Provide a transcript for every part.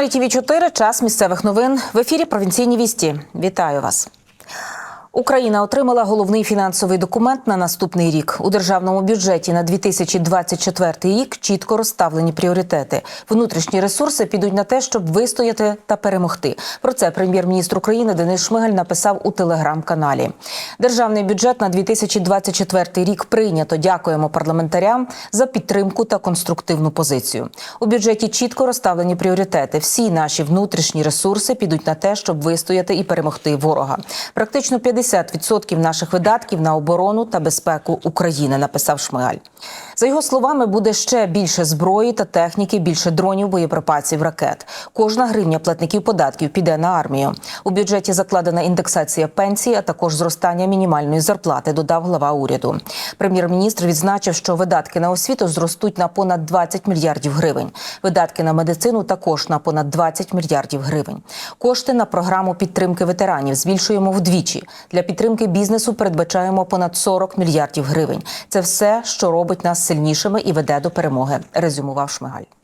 На каналі ТВ 4 час місцевих новин в ефірі Провінційні вісті. Вітаю вас. Україна отримала головний фінансовий документ на наступний рік. У державному бюджеті на 2024 рік чітко розставлені пріоритети. Внутрішні ресурси підуть на те, щоб вистояти та перемогти. Про це прем'єр-міністр України Денис Шмигаль написав у телеграм-каналі. Державний бюджет на 2024 рік прийнято. Дякуємо парламентарям за підтримку та конструктивну позицію. У бюджеті чітко розставлені пріоритети. Всі наші внутрішні ресурси підуть на те, щоб вистояти і перемогти ворога. Практично 50% наших видатків на оборону та безпеку України, написав Шмигаль. За його словами, буде ще більше зброї та техніки, більше дронів, боєприпасів, ракет. Кожна гривня платників податків піде на армію. У бюджеті закладена індексація пенсій, а також зростання мінімальної зарплати. Додав глава уряду. Прем'єр-міністр відзначив, що видатки на освіту зростуть на понад 20 мільярдів гривень. Видатки на медицину також на понад 20 мільярдів гривень. Кошти на програму підтримки ветеранів збільшуємо вдвічі. Для підтримки бізнесу передбачаємо понад 40 мільярдів гривень. Це все, що робить нас сильнішими і веде до перемоги. Резюмував Шмигаль.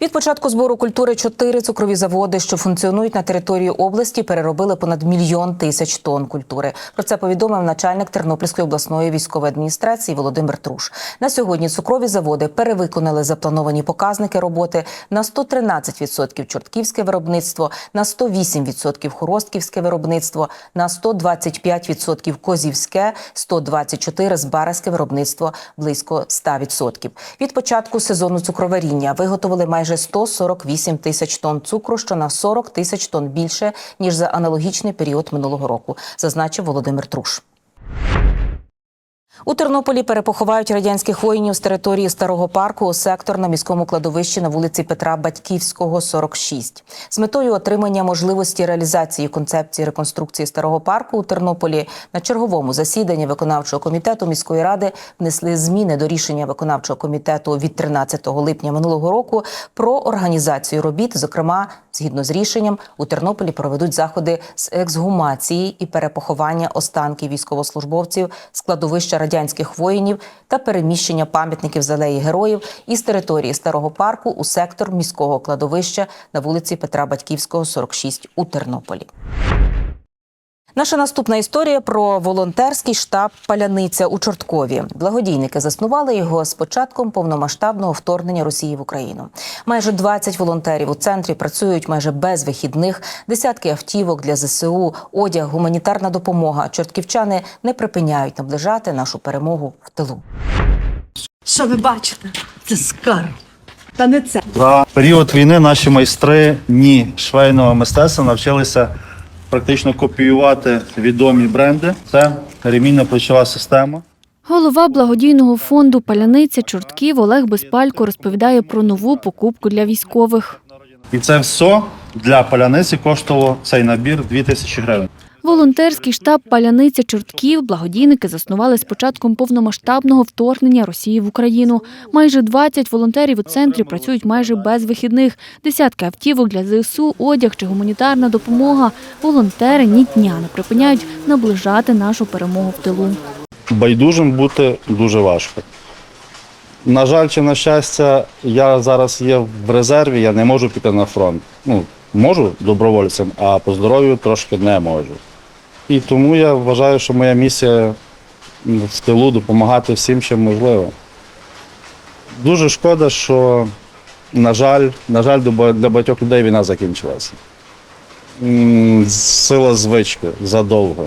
Від початку збору культури чотири цукрові заводи, що функціонують на території області, переробили понад мільйон тисяч тонн культури. Про це повідомив начальник Тернопільської обласної військової адміністрації Володимир Труш. На сьогодні цукрові заводи перевиконали заплановані показники роботи на 113% чортківське виробництво, на 108% хоростківське виробництво, на 125% козівське, 124% збаразьке виробництво близько 100%. Від початку сезону цукроваріння виготовили майже 148 тисяч тонн цукру, що на 40 тисяч тонн більше ніж за аналогічний період минулого року, зазначив Володимир Труш. У Тернополі перепоховають радянських воїнів з території старого парку у сектор на міському кладовищі на вулиці Петра Батьківського, 46. З метою отримання можливості реалізації концепції реконструкції старого парку у Тернополі на черговому засіданні виконавчого комітету міської ради внесли зміни до рішення виконавчого комітету від 13 липня минулого року про організацію робіт. Зокрема, згідно з рішенням, у Тернополі проведуть заходи з ексгумації і перепоховання останків військовослужбовців з кладовища радянських воїнів та переміщення пам'ятників зелеї героїв із території старого парку у сектор міського кладовища на вулиці Петра Батьківського, 46 у Тернополі. Наша наступна історія про волонтерський штаб Паляниця у Чорткові. Благодійники заснували його з початком повномасштабного вторгнення Росії в Україну. Майже 20 волонтерів у центрі працюють майже без вихідних, десятки автівок для ЗСУ, одяг, гуманітарна допомога. Чортківчани не припиняють наближати нашу перемогу в тилу. Що ви бачите? Це скарб. Та не це. За період війни наші майстри ні швейного мистецтва навчилися практично копіювати відомі бренди. Це ремінна плечова система. Голова благодійного фонду Паляниця Чортків Олег Безпалько розповідає про нову покупку для військових. І це все для паляниці коштувало цей набір 2000 гривень. Волонтерський штаб Паляниця Чортків благодійники заснували з початком повномасштабного вторгнення Росії в Україну. Майже 20 волонтерів у центрі працюють майже без вихідних. Десятки автівок для ЗСУ, одяг чи гуманітарна допомога. Волонтери ні дня не припиняють наближати нашу перемогу в тилу. Байдужим бути дуже важко. На жаль, чи на щастя, я зараз є в резерві, я не можу піти на фронт. Ну, можу добровольцем, а по здоров'ю трошки не можу. І тому я вважаю, що моя місія в тилу допомагати всім, чим можливо. Дуже шкода, що, на жаль, на жаль, для багатьох людей війна закінчилася. Сила звички задовго.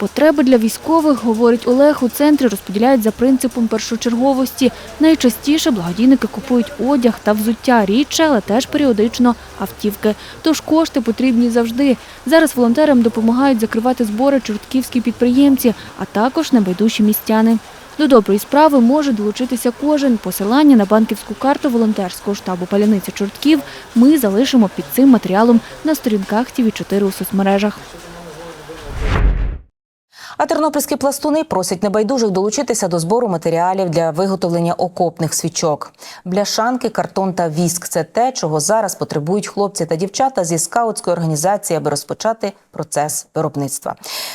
Потреби для військових, говорить Олег, у центрі розподіляють за принципом першочерговості. Найчастіше благодійники купують одяг та взуття рідше, але теж періодично автівки. Тож кошти потрібні завжди. Зараз волонтерам допомагають закривати збори чортківські підприємці, а також небайдужі містяни. До доброї справи може долучитися кожен. Посилання на банківську карту волонтерського штабу Паляниця Чортків ми залишимо під цим матеріалом на сторінках ТВ4 у соцмережах. А тернопільські пластуни просять небайдужих долучитися до збору матеріалів для виготовлення окопних свічок. Бляшанки, картон та віск це те, чого зараз потребують хлопці та дівчата зі скаутської організації, аби розпочати процес виробництва.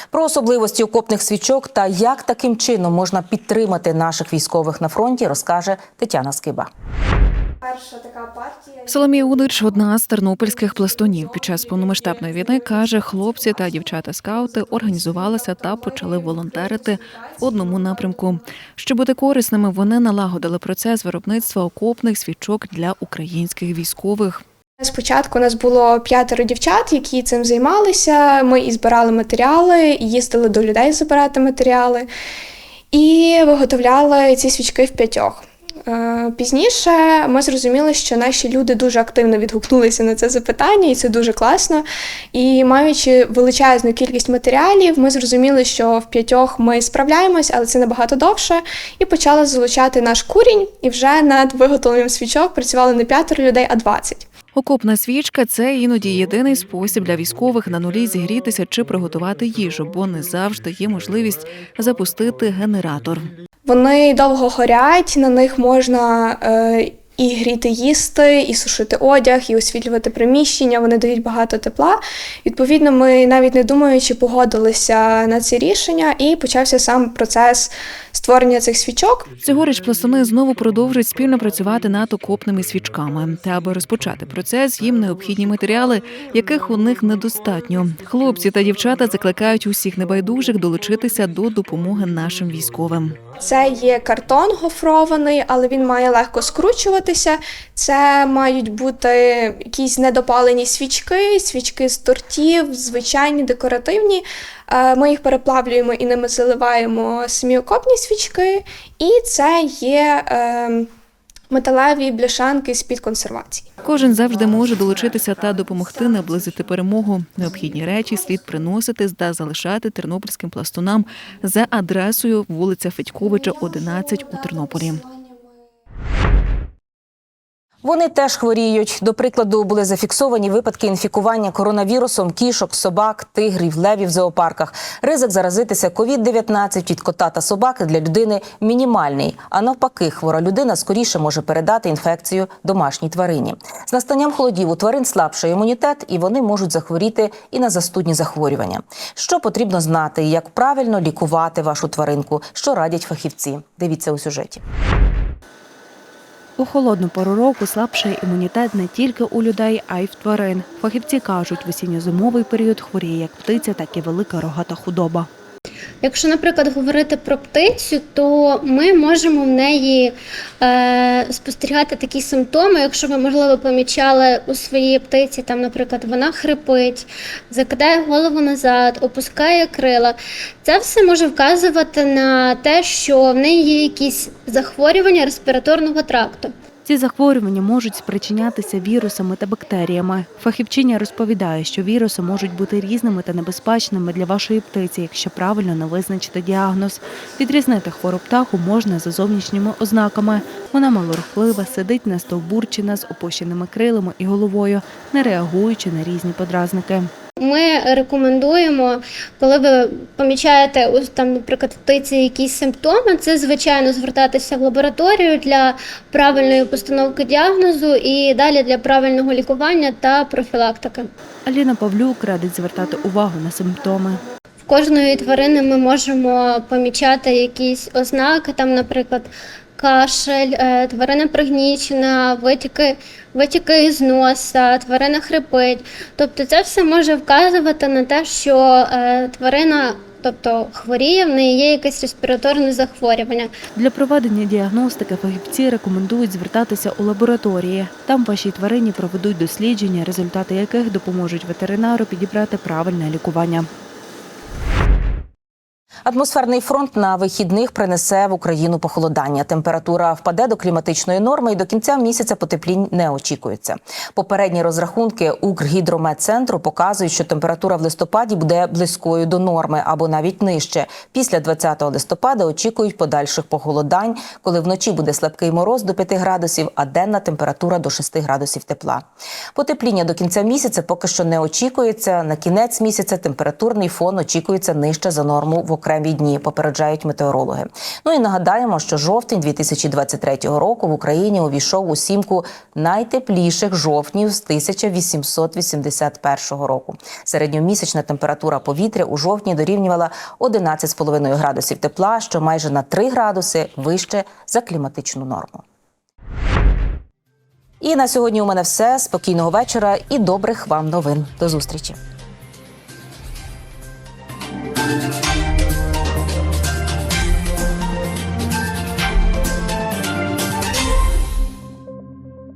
Про особливості окопних свічок та як таким чином можна підтримати наших військових на фронті, розкаже Тетяна Скиба. Перша така партія. Соломія Удич, одна з тернопільських пластунів. Під час повномасштабної війни каже, хлопці та дівчата-скаути організувалися та почали волонтерити в одному напрямку. Щоб бути корисними, вони налагодили процес виробництва окопних свічок для українських військових. Спочатку у нас було п'ятеро дівчат, які цим займалися. Ми і збирали матеріали, і їздили до людей збирати матеріали, і виготовляли ці свічки в п'ятьох. Е, Пізніше ми зрозуміли, що наші люди дуже активно відгукнулися на це запитання, і це дуже класно. І маючи величезну кількість матеріалів, ми зрозуміли, що в п'ятьох ми справляємось, але це набагато довше. І почали залучати наш курінь, і вже над виготовленням свічок працювали не п'ятеро людей, а двадцять. Окопна свічка це іноді єдиний спосіб для військових на нулі зігрітися чи приготувати їжу, бо не завжди є можливість запустити генератор. Вони довго горять, на них можна е, і гріти їсти, і сушити одяг, і освітлювати приміщення. Вони дають багато тепла. Відповідно, ми навіть не думаючи погодилися на ці рішення, і почався сам процес створення цих свічок. Цьогоріч пластуни знову продовжують спільно працювати над окопними свічками. Та аби розпочати процес, їм необхідні матеріали, яких у них недостатньо. Хлопці та дівчата закликають усіх небайдужих долучитися до допомоги нашим військовим. Це є картон гофрований, але він має легко скручуватися. Це мають бути якісь недопалені свічки, свічки з тортів, звичайні декоративні. Е, Ми їх переплавлюємо і ними заливаємо самі окопні свічки. І це є е, металеві бляшанки з-під консервації. Кожен завжди може долучитися та допомогти наблизити перемогу. Необхідні речі слід приносити та залишати тернопільським пластунам за адресою вулиця Федьковича, 11 у Тернополі. Вони теж хворіють. До прикладу, були зафіксовані випадки інфікування коронавірусом кішок, собак, тигрів, левів в зоопарках. Ризик заразитися COVID-19 від кота та собаки для людини мінімальний. А навпаки, хвора людина скоріше може передати інфекцію домашній тварині. З настанням холодів у тварин слабший імунітет, і вони можуть захворіти і на застудні захворювання. Що потрібно знати, як правильно лікувати вашу тваринку, що радять фахівці. Дивіться у сюжеті. У холодну пору року слабший імунітет не тільки у людей, а й в тварин. Фахівці кажуть, в осінньо-зимовий період хворіє як птиця, так і велика рогата худоба. Якщо, наприклад, говорити про птицю, то ми можемо в неї е, спостерігати такі симптоми. Якщо ви, можливо, помічали у своїй птиці, там, наприклад, вона хрипить, закидає голову назад, опускає крила. Це все може вказувати на те, що в неї є якісь захворювання респіраторного тракту. Ці захворювання можуть спричинятися вірусами та бактеріями. Фахівчиня розповідає, що віруси можуть бути різними та небезпечними для вашої птиці, якщо правильно не визначити діагноз. Відрізнити хвору птаху можна за зовнішніми ознаками. Вона малорухлива, сидить на стовбурчина з опущеними крилами і головою, не реагуючи на різні подразники. Ми рекомендуємо, коли ви помічаєте там, наприклад, в птиці якісь симптоми, це звичайно звертатися в лабораторію для правильної постановки діагнозу і далі для правильного лікування та профілактики. Аліна Павлюк радить звертати увагу на симптоми. В кожної тварини ми можемо помічати якісь ознаки, там, наприклад, кашель, е, тварина пригнічена, витіки, витіки із носа, тварина хрипить. Тобто це все може вказувати на те, що е, тварина тобто, хворіє, в неї є якесь респіраторне захворювання. Для проведення діагностики фахівці рекомендують звертатися у лабораторії. Там вашій тварині проведуть дослідження, результати яких допоможуть ветеринару підібрати правильне лікування. Атмосферний фронт на вихідних принесе в Україну похолодання. Температура впаде до кліматичної норми і до кінця місяця потеплінь не очікується. Попередні розрахунки Укргідрометцентру показують, що температура в листопаді буде близькою до норми або навіть нижче. Після 20 листопада очікують подальших похолодань, коли вночі буде слабкий мороз до 5 градусів, а денна температура до 6 градусів тепла. Потепління до кінця місяця поки що не очікується. На кінець місяця температурний фон очікується нижче за норму в окремі дні, попереджають метеорологи. Ну і нагадаємо, що жовтень 2023 року в Україні увійшов у сімку найтепліших жовтнів з 1881 року. Середньомісячна температура повітря у жовтні дорівнювала 11,5 градусів тепла, що майже на 3 градуси вище за кліматичну норму. І на сьогодні у мене все. Спокійного вечора і добрих вам новин. До зустрічі.